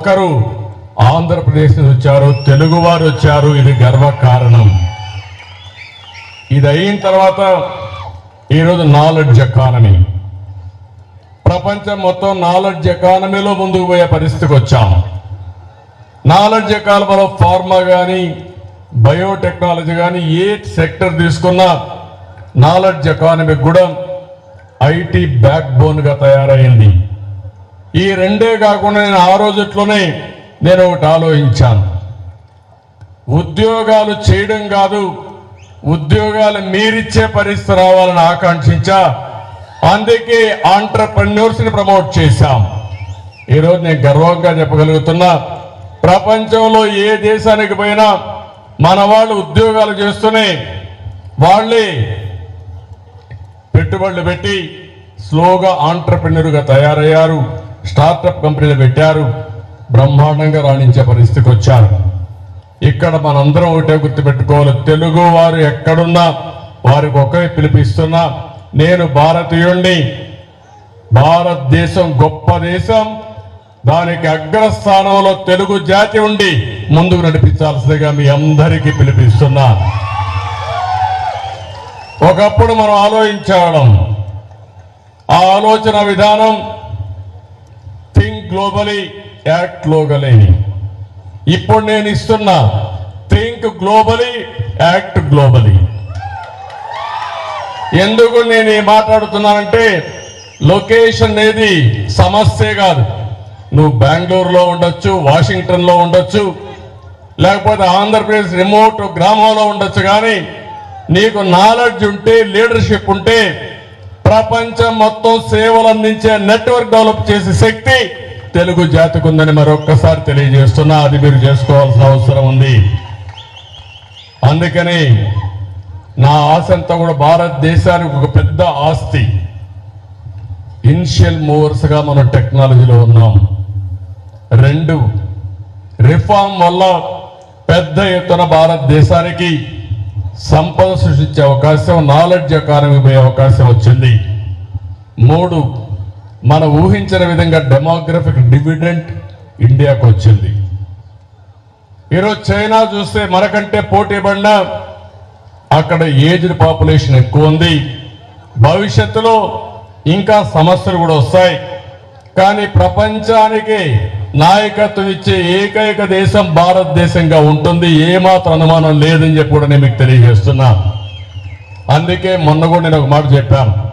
ఒకరు ఆంధ్రప్రదేశ్ నుంచి వచ్చారు తెలుగు వారు వచ్చారు ఇది గర్వ కారణం ఇది అయిన తర్వాత ఈరోజు నాలెడ్జ్ ఎకానమీ. ప్రపంచం మొత్తం నాలెడ్జ్ ఎకానమీలో ముందుకు పోయే పరిస్థితికి వచ్చాం. నాలెడ్జ్ ఎకానమీలో ఫార్మా కానీ బయోటెక్నాలజీ కానీ ఏ సెక్టర్ తీసుకున్నా నాలెడ్జ్ ఎకానమీ కూడా ఐటీ బ్యాక్ బోన్గా తయారైంది. ఈ రెండే కాకుండా నేను ఆ రోజుట్లోనే నేను ఒకటి ఆలోచించాను. ఉద్యోగాలు చేయడం కాదు ఉద్యోగాలు మీరిచ్చే పరిస్థితి రావాలని ఆకాంక్షించా అందుకే ఆంటర్ప్రెన్యూర్స్ని ప్రమోట్ చేశాం. ఈరోజు నేను గర్వంగా చెప్పగలుగుతున్నా ప్రపంచంలో ఏ దేశానికి పోయినా మన వాళ్ళు ఉద్యోగాలు చేస్తూనే వాళ్ళే పెట్టుబడులు పెట్టి స్లోగా ఆంటర్ప్రినర్గా తయారయ్యారు. స్టార్టప్ కంపెనీలు పెట్టారు బ్రహ్మాండంగా రాణించే పరిస్థితికి వచ్చారు. ఇక్కడ మనందరం ఒకటే గుర్తుపెట్టుకోవాలి తెలుగు వారు ఎక్కడున్నా వారికి ఒకే పిలిపిస్తున్నా నేను భారతీయుణ్ణి. భారతదేశం గొప్ప దేశం దానికి అగ్రస్థానంలో తెలుగు జాతి ఉండి ముందుకు నడిపించాల్సిందిగా మీ అందరికీ పిలిపిస్తున్నా. ఒకప్పుడు మనం ఆలోచించడం ఆ ఆలోచన విధానం గ్లోబలీ యాక్ట్ గ్లోబలీ ఇప్పుడు నేను ఇస్తున్నా థింక్ గ్లోబలీ యాక్ట్ గ్లోబలీ ఎందుకు నేను మాట్లాడుతున్నానంటే లొకేషన్ అనేది సమస్యే కాదు. నువ్వు బెంగళూరులో ఉండొచ్చు వాషింగ్టన్లో ఉండొచ్చు లేకపోతే ఆంధ్రప్రదేశ్ రిమోట్ గ్రామంలో ఉండొచ్చు కానీ నీకు నాలెడ్జ్ ఉంటే లీడర్షిప్ ఉంటే ప్రపంచం మొత్తం సేవలు అందించే నెట్వర్క్ డెవలప్ చేసే శక్తి తెలుగు జాతికి ఉందని మరొక్కసారి తెలియజేస్తున్నా అది మీరు చేసుకోవాల్సిన అవసరం ఉంది. అందుకని నా ఆశ అంతా కూడా భారతదేశానికి ఒక పెద్ద ఆస్తి. ఇన్షియల్ మూవర్స్గా మనం టెక్నాలజీలో ఉన్నాం. రెండు రిఫార్మ్ వల్ల పెద్ద ఎత్తున భారతదేశానికి సంపద సృష్టించే అవకాశం నాలెడ్జ్ ఎకానమీ పోయే అవకాశం వచ్చింది. మూడు మనం ఊహించిన విధంగా డెమోగ్రఫిక్ డివిడెంట్ ఇండియాకు వచ్చింది. ఈరోజు చైనా చూస్తే మనకంటే పోటీ పడినా అక్కడ ఏజ్డ్ పాపులేషన్ ఎక్కువ ఉంది. భవిష్యత్తులో ఇంకా సమస్యలు కూడా వస్తాయి. కానీ ప్రపంచానికి నాయకత్వం ఇచ్చే ఏకైక దేశం భారతదేశంగా ఉంటుంది. ఏమాత్రం అనుమానం లేదని చెప్పి కూడా నేను మీకు తెలియజేస్తున్నా. అందుకే మొన్న కూడా నేను ఒక మాట చెప్పాను.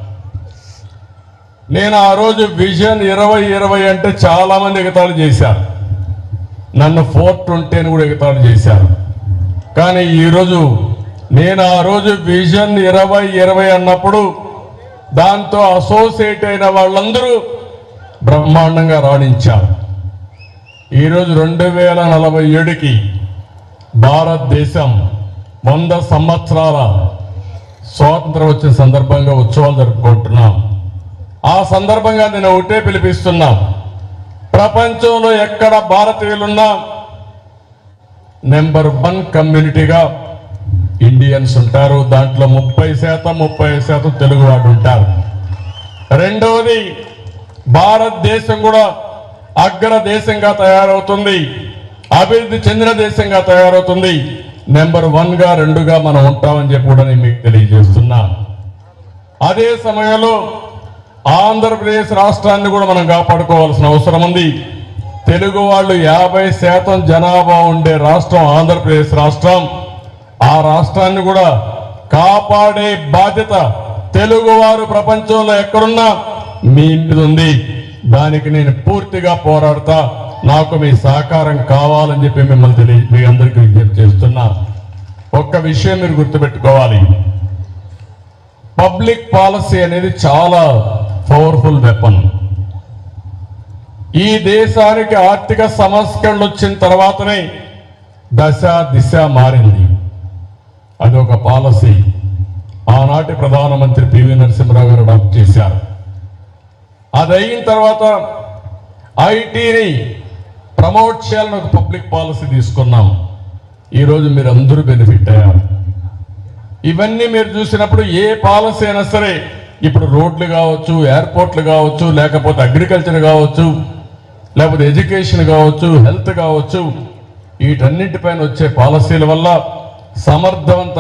నేను ఆ రోజు విజన్ ఇరవై ఇరవై అంటే చాలా మంది ఎగతాళి చేశారు. నన్ను ఫోర్ ట్వంటీ అని కూడా ఎగతాళి చేశారు. కానీ ఈరోజు నేను ఆ రోజు విజన్ ఇరవై ఇరవై అన్నప్పుడు దాంతో అసోసియేట్ అయిన వాళ్ళందరూ బ్రహ్మాండంగా రాణించారు. ఈరోజు రెండు వేల నలభై ఏడుకి భారతదేశం వంద సంవత్సరాల స్వాతంత్రం వచ్చిన సందర్భంగా ఉత్సవాలు జరుపుకుంటున్నాం. ఆ సందర్భంగా నేను ఒకటే పిలిపిస్తున్నా. ప్రపంచంలో ఎక్కడ భారతీయులున్నా నెంబర్ వన్ కమ్యూనిటీగా ఇండియన్స్ ఉంటారు. దాంట్లో ముప్పై శాతం ముప్పై శాతం తెలుగు వాడు ఉంటారు. రెండవది భారతదేశం కూడా అగ్ర దేశంగా తయారవుతుంది. అభివృద్ధి చెందిన దేశంగా తయారవుతుంది. నెంబర్ వన్గా రెండుగా మనం ఉంటామని చెప్పి కూడా నేను మీకు తెలియజేస్తున్నా. అదే సమయంలో ఆంధ్రప్రదేశ్ రాష్ట్రాన్ని కూడా మనం కాపాడుకోవాల్సిన అవసరం ఉంది. తెలుగు వాళ్ళు యాభై శాతం జనాభా ఉండే రాష్ట్రం ఆంధ్రప్రదేశ్ రాష్ట్రం. ఆ రాష్ట్రాన్ని కూడా కాపాడే బాధ్యత తెలుగువారు ప్రపంచంలో ఎక్కడున్నా మీ ఇంటిది ఉంది. దానికి నేను పూర్తిగా పోరాడతా. నాకు మీ సహకారం కావాలని చెప్పి మిమ్మల్ని తెలియ మీ అందరికీ విజ్ఞప్తి చేస్తున్నా. ఒక్క విషయం మీరు గుర్తుపెట్టుకోవాలి. పబ్లిక్ పాలసీ అనేది చాలా పవర్ఫుల్ వెపన్ ఈ దేశానికి ఆర్థిక సంస్కరణలు వచ్చిన తర్వాతనే దశ దిశ మారింది. అది ఒక పాలసీ ఆనాటి ప్రధానమంత్రి పివి నరసింహరావు గారు అడాప్ట్ చేశారు. అది అయిన తర్వాత ఐటీని ప్రమోట్ చేయాలని ఒక పబ్లిక్ పాలసీ తీసుకున్నాం. ఈరోజు మీరు అందరూ బెనిఫిట్ అయ్యారు. ఇవన్నీ మీరు చూసినప్పుడు ఏ పాలసీ అయినా సరే ఇప్పుడు రోడ్లు కావచ్చు ఎయిర్పోర్ట్లు కావచ్చు లేకపోతే అగ్రికల్చర్ కావచ్చు లేకపోతే ఎడ్యుకేషన్ కావచ్చు హెల్త్ కావచ్చు వీటన్నిటిపైన వచ్చే పాలసీల వల్ల సమర్థవంతంగా